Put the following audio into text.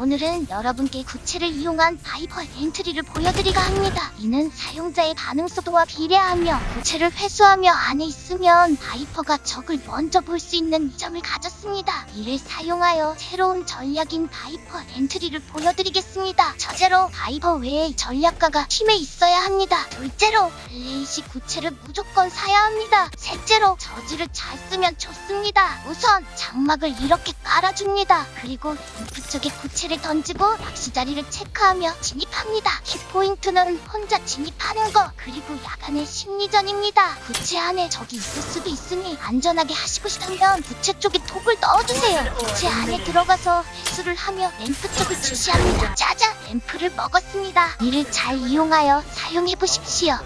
오늘은 여러분께 구체를 이용한 바이퍼 엔트리를 보여드리가 합니다. 이는 사용자의 반응 속도와 비례하며 구체를 회수하며 안에 있으면 바이퍼가 적을 먼저 볼 수 있는 점을 가졌습니다. 이를 사용하여 새로운 전략인 바이퍼 엔트리를 보여드리겠습니다. 첫째로 바이퍼 외에 전략가가 팀에 있어야 합니다. 둘째로 플레이 시 구체를 무조건 사야 합니다. 셋째로 저지를 잘 쓰면 좋습니다. 우선 장막을 이렇게 깔아줍니다. 그리고 쪽에 구체를 던지고 낚시 자리를 체크하며 진입합니다. 키포인트는 혼자 진입하는 거 그리고 야간의 심리전입니다. 구체 안에 적이 있을 수도 있으니 안전하게 하시고 싶다면 구체 쪽에 톱을 넣어주세요. 구체 안에 들어가서 회수를 하며 램프 쪽을 주시합니다. 짜자 램프를 먹었습니다. 이를 잘 이용하여 사용해 보십시오.